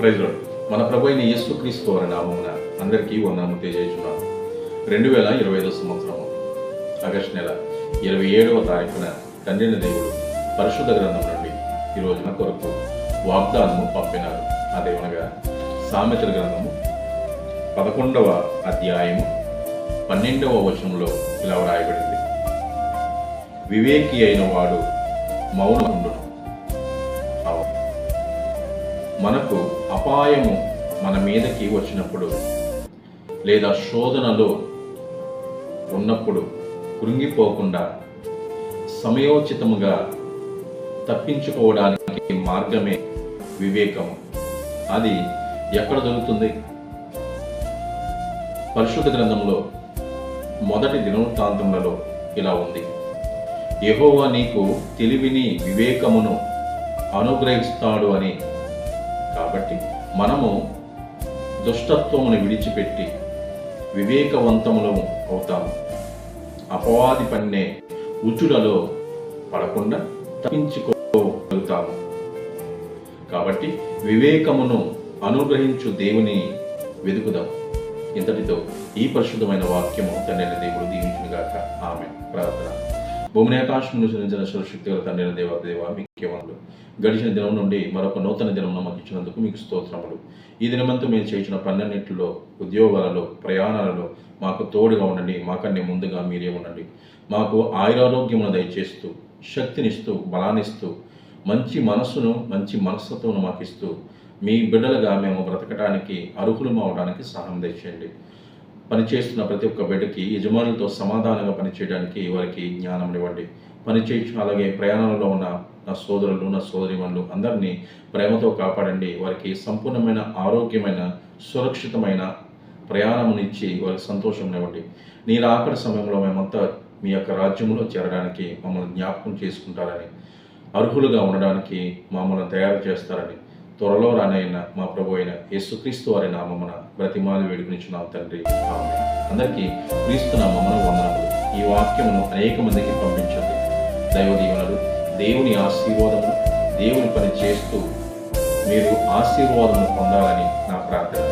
ప్రజలు మన ప్రభు అయిన యేసుక్రీస్తు వారి నామమున అందరికీ వందనము తెలియజేస్తున్నాను. రెండు వేల ఇరవై ఐదో సంవత్సరం ఆగస్టు నెల ఇరవై ఏడవ తారీఖున తండ్రిన దేవుడు పరిశుద్ధ గ్రంథం నుండి ఈ రోజున కొరకు వాగ్దానము పంపినారు అదేమనగా సామెతల గ్రంథము పదకొండవ అధ్యాయము పన్నెండవ వచనంలో ఇలా వ్రాయబడింది. వివేకి అయిన వాడు మౌనముండును. మనకు అపాయము మన మీదకి వచ్చినప్పుడు లేదా శోధనలో ఉన్నప్పుడు కృంగిపోకుండా సమయోచితముగా తప్పించుకోవడానికి మార్గమే వివేకము. అది ఎక్కడ దొరుకుతుంది పరిశుద్ధ గ్రంథంలో మొదటి దినవృత్తాంతములలో ఇలా ఉంది. యహోవా నీకు తెలివిని వివేకమును అనుగ్రహిస్తాడు అని కాబట్టి మనము దుష్టత్వమును విడిచిపెట్టి వివేకవంతములము అవుతాము. అపవాది పన్నే ఉచులలో పడకుండా తప్పించుకోగలుగుతాము. కాబట్టి వివేకమును అనుగ్రహించు దేవుని వెతుకుదాం ఇంతటితో ఈ పరిశుద్ధమైన వాక్యము తండ్రి దేవుడు దీవించుగాక ఆమె ప్రార్థన. భూమిని ఆకాశం సృజించిన శక్తి గల తండ్రి దేవ దేవ ముఖ్యములు గడిచిన దినం నుండి మరొక నూతన దినం మాకు ఇచ్చినందుకు మీకు స్తోత్రములు. ఈ దినమంతా మేము చేసిన పన్నెన్నింటిలో ఉద్యోగాలలో ప్రయాణాలలో మాకు తోడుగా ఉండండి మాకన్నీ ముందుగా మీరే ఉండండి. మాకు ఆయురారోగ్యమును దయచేస్తూ శక్తినిస్తూ బలాన్నిస్తూ మంచి మనస్సును మంచి మనస్తత్వను మాకు ఇస్తూ మీ బిడ్డలుగా మేము బ్రతకడానికి అర్హులు అవడానికి సహాయం తెచ్చేయండి పనిచేస్తున్న ప్రతి ఒక్క బిడ్డకి యజమానులతో సమాధానంగా పనిచేయడానికి వారికి జ్ఞానం ఇవ్వండి పనిచేయచ్చు అలాగే ప్రయాణంలో ఉన్న నా సోదరులు నా సోదరిమణులు అందరినీ ప్రేమతో కాపాడండి. వారికి సంపూర్ణమైన ఆరోగ్యమైన సురక్షితమైన ప్రయాణమునిచ్చి వారికి సంతోషం ఇవ్వండి. నీ రాకడి సమయంలో మేమంతా మీ యొక్క రాజ్యంలో చేరడానికి మమ్మల్ని జ్ఞాపకం చేసుకుంటారని అర్హులుగా ఉండడానికి మమ్మల్ని తయారు చేస్తారని త్వరలో రానైన మా ప్రభు అయిన యేసుక్రీస్తు వారి నామమున బ్రతిమాలి వేడుకునిచ్చున్నాం తండ్రి. అందరికీ క్రీస్తు నామమున వందనములు. ఈ వాక్యమును అనేక మందికి పంపించండి. దైవ దీవెనలు దేవుని ఆశీర్వాదము దేవుని పని చేస్తూ మీరు ఆశీర్వాదము పొందాలని నా ప్రార్థన.